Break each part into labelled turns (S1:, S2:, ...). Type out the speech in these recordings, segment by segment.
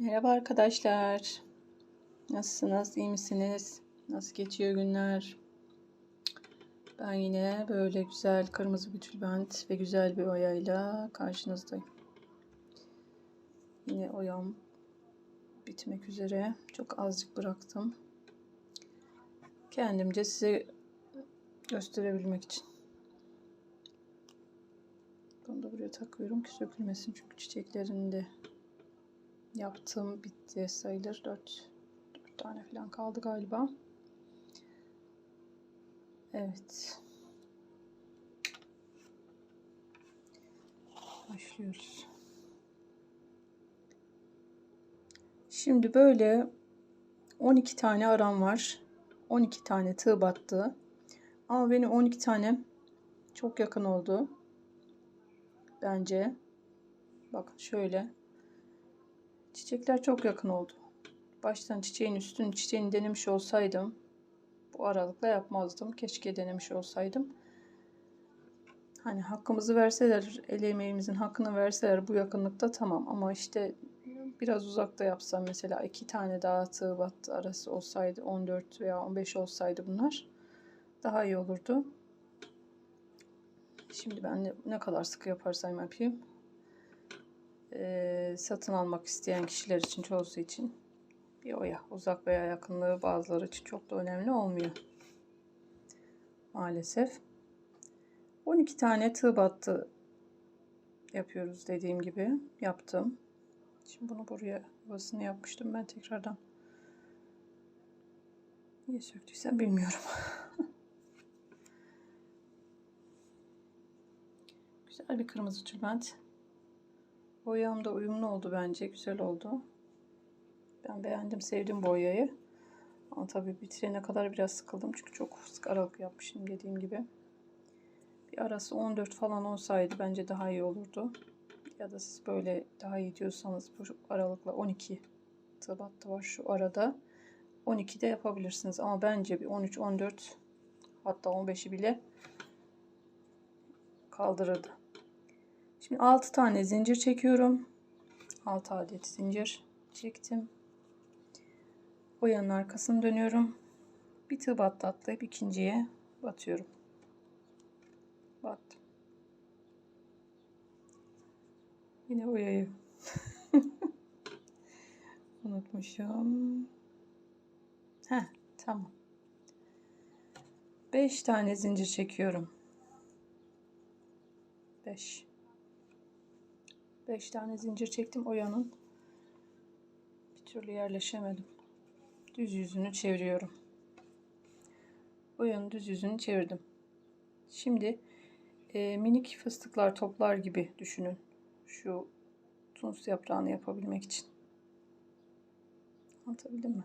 S1: Merhaba arkadaşlar. Nasılsınız? İyi misiniz? Nasıl geçiyor günler? Ben yine böyle güzel kırmızı bir tülbent ve güzel bir oyayla karşınızdayım. Yine oyam bitmek üzere. Çok azıcık bıraktım. Kendimce size gösterebilmek için. Bunu da buraya takıyorum ki sökülmesin çünkü çiçeklerinde yaptığım bitti sayılır. 4, 4 tane falan kaldı galiba. Evet. Başlıyoruz. Şimdi böyle 12 tane aram var. 12 tane tığ battı. Ama benim 12 tane çok yakın oldu. Bence. Bak şöyle Çiçekler çok yakın oldu. Baştan çiçeğin üstünü çiçeğini denemiş olsaydım bu aralıkla yapmazdım. Keşke denemiş olsaydım. Hani hakkımızı verseler, el emeğimizin hakkını verseler bu yakınlıkta tamam ama işte biraz uzakta yapsam mesela iki tane daha tığ battı arası olsaydı 14 veya 15 olsaydı bunlar daha iyi olurdu. Şimdi ben ne kadar sıkı yaparsam yapayım e, satın almak isteyen kişiler için çoğusu için bir oya uzak veya yakınlığı bazıları için çok da önemli olmuyor. Maalesef. 12 tane tığ battı yapıyoruz dediğim gibi yaptım. Şimdi bunu buraya basını yapmıştım ben tekrardan. Niye söktüysem bilmiyorum. Güzel bir kırmızı tülbent. Boyam da uyumlu oldu bence. Güzel oldu. Ben beğendim, sevdim boyayı. Ama tabii bitirene kadar biraz sıkıldım. Çünkü çok sık aralık yapmışım dediğim gibi. Bir arası 14 falan olsaydı bence daha iyi olurdu. Ya da siz böyle daha iyi diyorsanız bu aralıkla 12 battı var şu arada. 12 de yapabilirsiniz ama bence bir 13, 14 hatta 15'i bile kaldırırdı. Şimdi 6 tane zincir çekiyorum. 6 adet zincir çektim. Boyanın arkasını dönüyorum. Bir tığ battı atlayıp ikinciye batıyorum. Battım. Yine boyayı unutmuşum. Heh, tamam. 5 tane zincir çekiyorum. 5 5 tane zincir çektim oyanın. Bir türlü yerleşemedim. Düz yüzünü çeviriyorum. Oyanın düz yüzünü çevirdim. Şimdi e, minik fıstıklar toplar gibi düşünün. Şu tunç yaprağını yapabilmek için. Anlatabildim mi?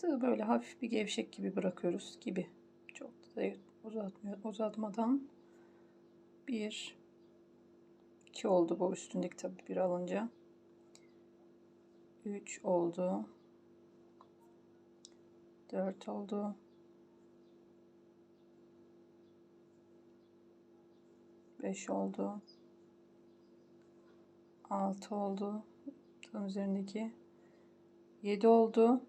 S1: Tığı böyle hafif bir gevşek gibi bırakıyoruz gibi. Çok da uzatmıyor, uzatmadan bir 2 oldu bu üstündeki tabi 1 alınca. 3 oldu. 4 oldu. 5 oldu. 6 oldu. Tam üzerindeki 7 oldu.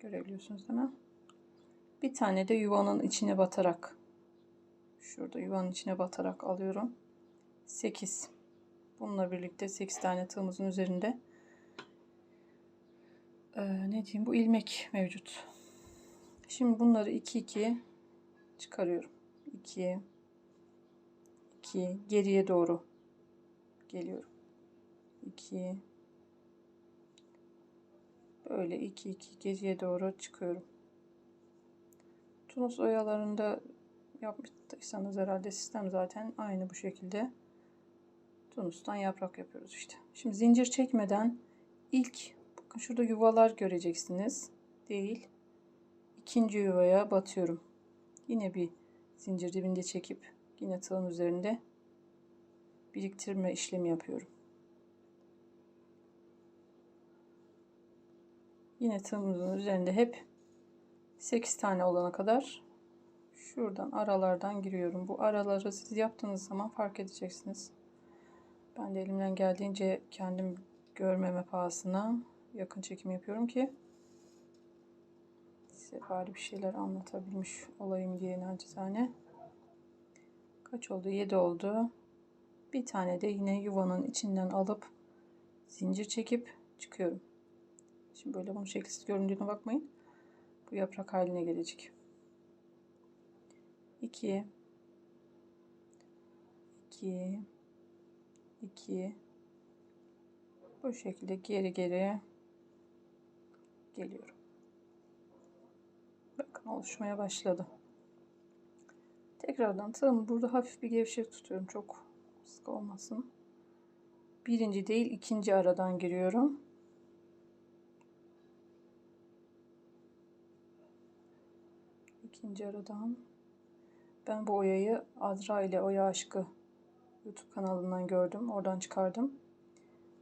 S1: Görebiliyorsunuz değil mi? Bir tane de yuvanın içine batarak şurada yuvanın içine batarak alıyorum. 8. Bununla birlikte 8 tane tığımızın üzerinde ee, ne diyeyim bu ilmek mevcut. Şimdi bunları 2 2 çıkarıyorum. 2 2 geriye doğru geliyorum. 2 böyle 2 2 geriye doğru çıkıyorum. Tunus oyalarında yaptıysanız herhalde sistem zaten aynı bu şekilde. Tunus'tan yaprak yapıyoruz işte. Şimdi zincir çekmeden ilk bakın şurada yuvalar göreceksiniz. Değil. İkinci yuvaya batıyorum. Yine bir zincir dibinde çekip yine tığın üzerinde biriktirme işlemi yapıyorum. Yine tığımızın üzerinde hep 8 tane olana kadar şuradan aralardan giriyorum. Bu araları siz yaptığınız zaman fark edeceksiniz. Ben de elimden geldiğince kendim görmeme pahasına yakın çekim yapıyorum ki size bari bir şeyler anlatabilmiş olayım diye naçizane. Kaç oldu? 7 oldu. Bir tane de yine yuvanın içinden alıp zincir çekip çıkıyorum. Şimdi böyle bunun şekilsiz göründüğüne bakmayın. Bu yaprak haline gelecek. 2 2 2 bu şekilde geri geri geliyorum. Bakın oluşmaya başladı. Tekrardan tığımı burada hafif bir gevşek tutuyorum. Çok sık olmasın. Birinci değil ikinci aradan giriyorum. İkinci aradan. Ben bu oyayı Azra ile Oya Aşkı YouTube kanalından gördüm. Oradan çıkardım.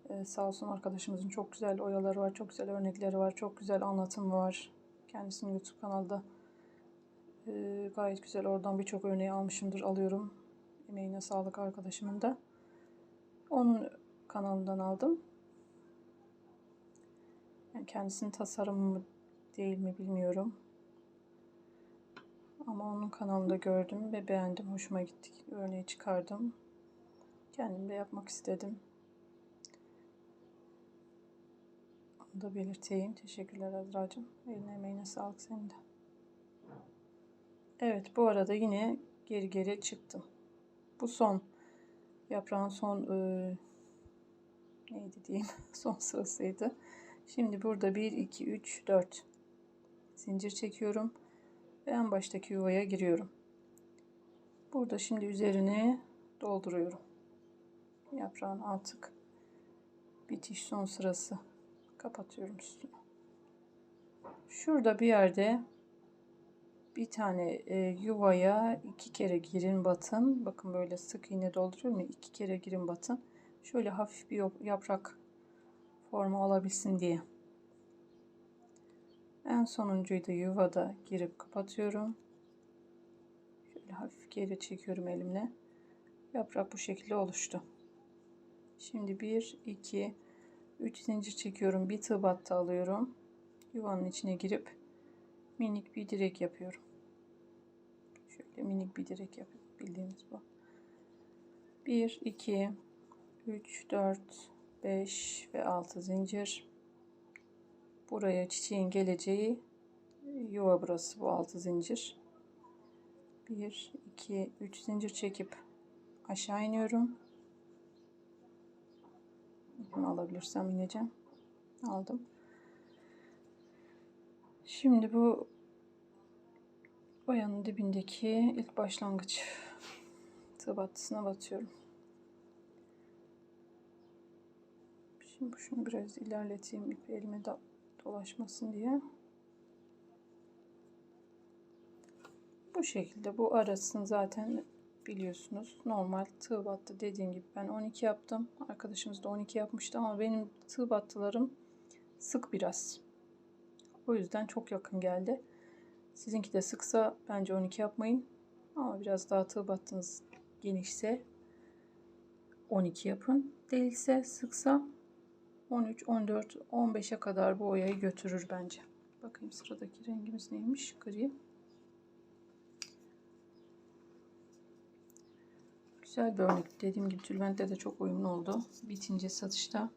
S1: Ee, sağ olsun arkadaşımızın çok güzel oyaları var, çok güzel örnekleri var, çok güzel anlatım var. Kendisinin YouTube kanalda e, gayet güzel. Oradan birçok örneği almışımdır, alıyorum. Emeğine sağlık arkadaşımın da. Onun kanalından aldım. Yani kendisinin tasarımı mı değil mi bilmiyorum. Ama onun kanalında gördüm ve beğendim. Hoşuma gitti. Örneği çıkardım. Kendimde yapmak istedim. Onu da belirteyim. Teşekkürler Azra'cığım. Eline emeğine sağlık senin de. Evet bu arada yine geri geri çıktım. Bu son yaprağın son e, neydi diyeyim son sırasıydı. Şimdi burada 1 2 3 4 zincir çekiyorum ve en baştaki yuvaya giriyorum. Burada şimdi üzerine dolduruyorum. Yaprağın artık bitiş son sırası. Kapatıyorum üstünü. Şurada bir yerde bir tane e, yuvaya iki kere girin batın. Bakın böyle sık iğne dolduruyorum ya iki kere girin batın. Şöyle hafif bir yaprak forma alabilsin diye. En sonuncuyu da yuvada girip kapatıyorum. Şöyle hafif geri çekiyorum elimle. Yaprak bu şekilde oluştu. Şimdi 1, 2, 3 zincir çekiyorum. Bir tığ battı alıyorum. Yuvanın içine girip minik bir direk yapıyorum. Şöyle minik bir direk yapıyorum. Bildiğimiz bu. 1, 2, 3, 4, 5 ve 6 zincir. Buraya çiçeğin geleceği yuva burası bu 6 zincir. 1, 2, 3 zincir çekip aşağı iniyorum. Bunu alabilirsem ineceğim. Aldım. Şimdi bu boyanın dibindeki ilk başlangıç tabatlısına batıyorum. Şimdi şunu biraz ilerleteyim ipi elime dolaşmasın diye. Bu şekilde bu arasını zaten biliyorsunuz normal tığ battı dediğim gibi ben 12 yaptım. Arkadaşımız da 12 yapmıştı ama benim tığ battılarım sık biraz. O yüzden çok yakın geldi. Sizinki de sıksa bence 12 yapmayın. Ama biraz daha tığ battınız genişse 12 yapın. Değilse sıksa 13, 14, 15'e kadar bu oyayı götürür bence. Bakayım sıradaki rengimiz neymiş? Gri. Güzel bir örnek. Dediğim gibi tülbentle de çok uyumlu oldu. Bitince satışta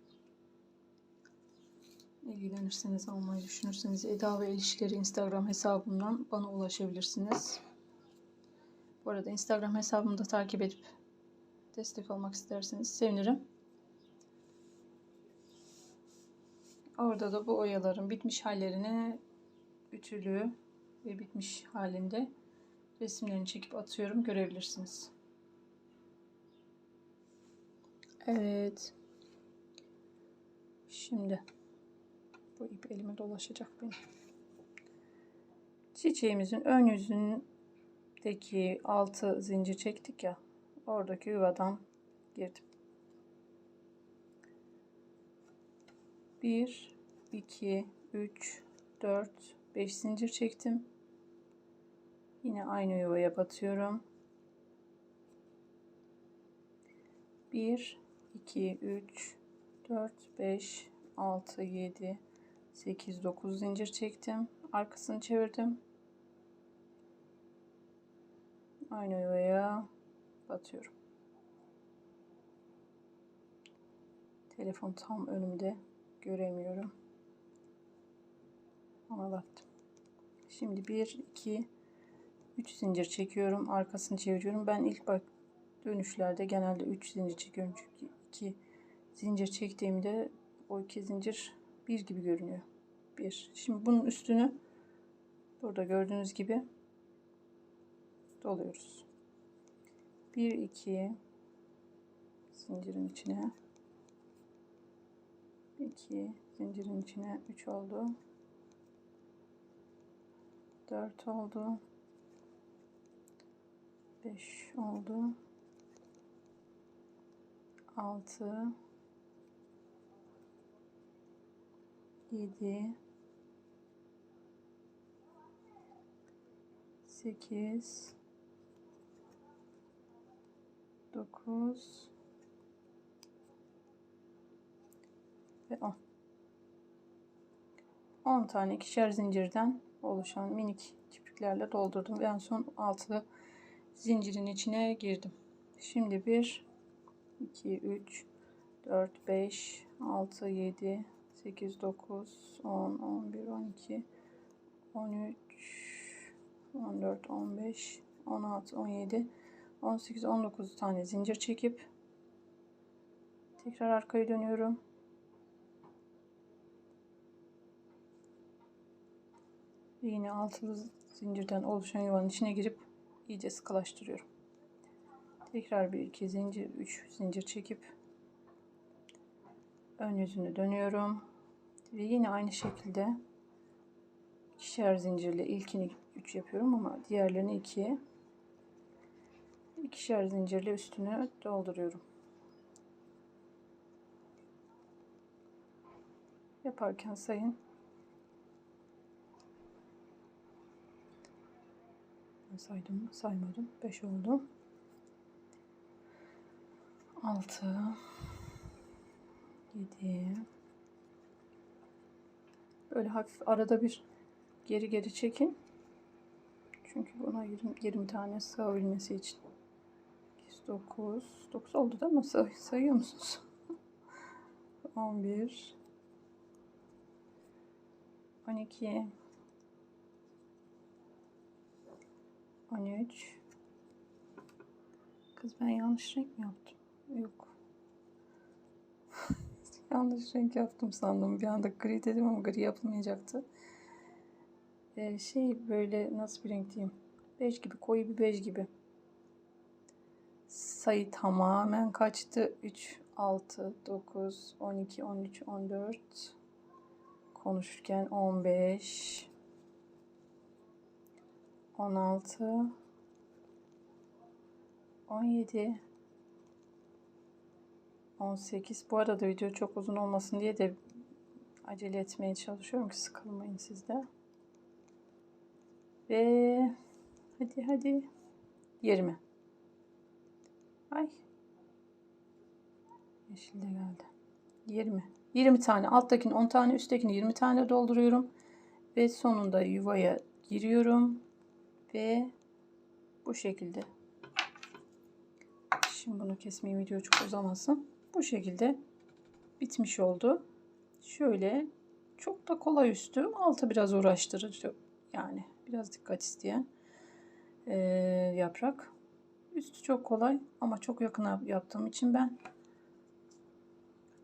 S1: ilgilenirseniz, almayı düşünürseniz Eda ve El Instagram hesabımdan bana ulaşabilirsiniz. Bu arada Instagram hesabımı da takip edip destek olmak isterseniz sevinirim. Orada da bu oyaların bitmiş hallerini ütülü ve bitmiş halinde resimlerini çekip atıyorum görebilirsiniz. Evet. Şimdi bu ip elime dolaşacak benim. Çiçeğimizin ön yüzündeki altı zincir çektik ya. Oradaki yuvadan girdim. 1 2 3 4 5 zincir çektim. Yine aynı yuvaya batıyorum. 1 2, 3, 4, 5, 6, 7, 8, 9 zincir çektim. Arkasını çevirdim. Aynı yuvaya batıyorum. Telefon tam önümde. Göremiyorum. Ama baktım. Şimdi 1, 2, 3 zincir çekiyorum. Arkasını çeviriyorum. Ben ilk bak dönüşlerde genelde 3 zincir çekiyorum. Çünkü 2 zincir çektiğimde o iki zincir bir gibi görünüyor. Bir. Şimdi bunun üstünü burada gördüğünüz gibi doluyoruz. 1 2 zincirin içine 2 zincirin içine 3 oldu. 4 oldu. 5 oldu. 6 7 8 9 ve 10 10 tane ikişer zincirden oluşan minik kipriklerle doldurdum. En son altı zincirin içine girdim. Şimdi bir 2, 3, 4, 5, 6, 7, 8, 9, 10, 11, 12, 13, 14, 15, 16, 17, 18, 19 tane zincir çekip tekrar arkaya dönüyorum. yine altılı zincirden oluşan yuvanın içine girip iyice sıkılaştırıyorum tekrar bir iki zincir üç zincir çekip ön yüzünü dönüyorum ve yine aynı şekilde ikişer zincirle ilkini 3 yapıyorum ama diğerlerini 2'ye ikişer zincirle üstünü dolduruyorum. Yaparken sayın. Saydım, saymadım. 5 oldu. 6 7 Böyle hafif arada bir geri geri çekin. Çünkü buna 20, 20 tane sığ ilmesi için. 9 9 oldu değil mi? Say sayıyor musunuz? 11 12 13 Kız ben yanlış renk mi yaptım? Yok. Yanlış renk yaptım sandım. Bir anda gri dedim ama gri yapılmayacaktı. Ee, şey böyle nasıl bir renk diyeyim? Bej gibi, koyu bir bej gibi. Sayı tamamen kaçtı. 3, 6, 9, 12, 13, 14. Konuşurken 15. 16. 17. 18. Bu arada video çok uzun olmasın diye de acele etmeye çalışıyorum ki sıkılmayın sizde. Ve hadi hadi 20. Ay. Yeşil de geldi. 20. 20 tane alttakini 10 tane üsttekini 20 tane dolduruyorum. Ve sonunda yuvaya giriyorum. Ve bu şekilde. Şimdi bunu kesmeyi video çok uzamasın. Bu şekilde bitmiş oldu. Şöyle çok da kolay üstü. Altı biraz uğraştırıcı. Yani biraz dikkat isteyen ee, yaprak. Üstü çok kolay ama çok yakına yaptığım için ben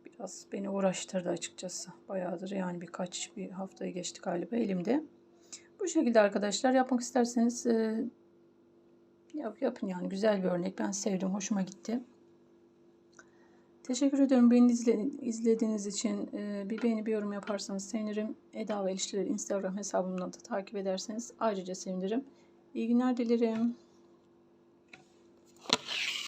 S1: biraz beni uğraştırdı açıkçası. Bayağıdır yani birkaç bir haftayı geçti galiba elimde. Bu şekilde arkadaşlar yapmak isterseniz e, yap, yapın yani güzel bir örnek. Ben sevdim, hoşuma gitti. Teşekkür ediyorum beni izlediğiniz için. Ee, bir beğeni bir yorum yaparsanız sevinirim. Eda ve ilişkileri Instagram hesabımdan da takip ederseniz ayrıca sevinirim. İyi günler dilerim.